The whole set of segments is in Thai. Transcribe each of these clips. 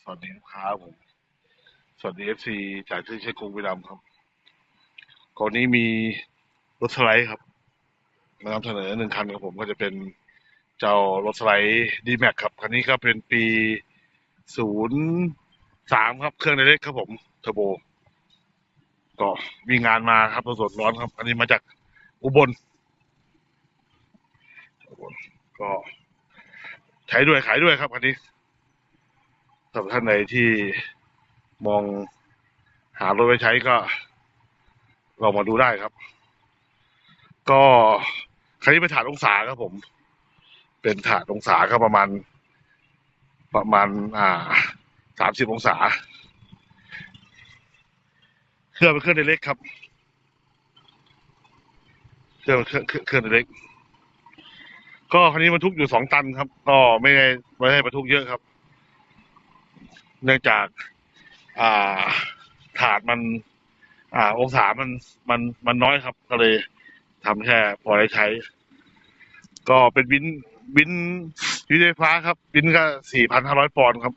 สวัสดีลูกค้าผม สวัสดีเอฟซีจากที่ใช้กรุงวิรัมครับก่อนนี้มีรถสไลด์ครับ มานำเสนอหนึ่งคันครับผมก็จะเป็นเจ้ารถสไลด์ดีแม็กครับ คันนี้ก็เป็นปีศูนย์สามครับ เครื่องเล็กครับผมเทอร์โบ ก็มีงานมาครับสดร้อนครับ อันนี้มาจากอุบลอุบลก็ใช้ด้วยขายด้วยครับคันนี้ สำหรับท่านใดที่มองหารถไว้ใช้ก็ลองมาดูได้ครับ ก็คันนี้เป็นถาดองศาครับผม เป็นถาดองศาก็ประมาณ ประมาณ อ่าสามสิบองศา เครื่องเป็นเครื่องเล็กครับ เครื่องเครื่องเครื่องเครื่องเล็ก ก็คันนี้บรรทุกอยู่สองตันครับ ก็ไม่ได้ไม่ได้บรรทุกเยอะครับ เนื่องจากอ่าถาดมัน อ่า องศามันมันมันน้อยครับ ก็เลยทำแค่พอได้ใช้ ก็เป็นวินวินวินไฟฟ้าครับ วินก็สี่พันห้าร้อยปอนด์ครับ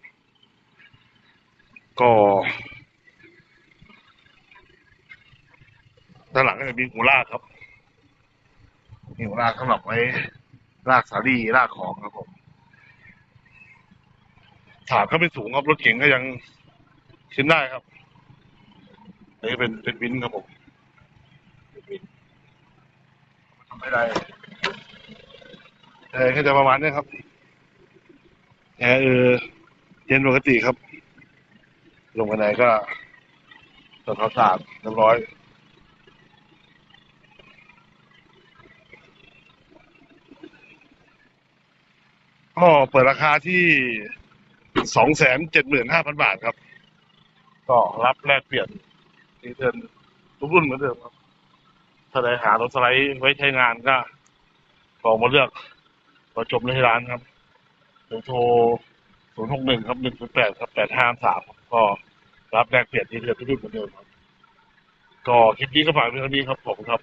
ก็ด้านหลังก็จะมีหูลากครับมีหูลากสำหรับไว้ลากสาลีลากของครับผม ถาดก็ไม่สูงครับรถเก๋งก็ยังขึ้นได้ครับนนี้เป็นเป็นวินครับผมเป็นทำไม่ได้แอร์ก็จะประมาณนี้ครับแอร์เออเย็นปกติครับ ลงกันไหนก็ทำความสะอาดเรียบร้อยก็เปิดราคาที่ สองแสนเจ็ดหมื่นห้าพันบาทครับ ก็รับแลกเปลี่ยนดีเทินทุกรุ่นเหมือนเดิมครับ ถ้าได้หารถสไลด์ไว้ใช้งานก็ลองมาเลือกมาชมในร้านครับหรือโทรศูนย์หกหนึ่งครับหนึ่งศูนย์แปดครับแปดห้าสามก็รับแลกเปลี่ยนดีเทินทุกรุ่นเหมือนเดิมครับ ก็คลิปนี้ก็ฝากไว้เท่านี้ครับผมครับ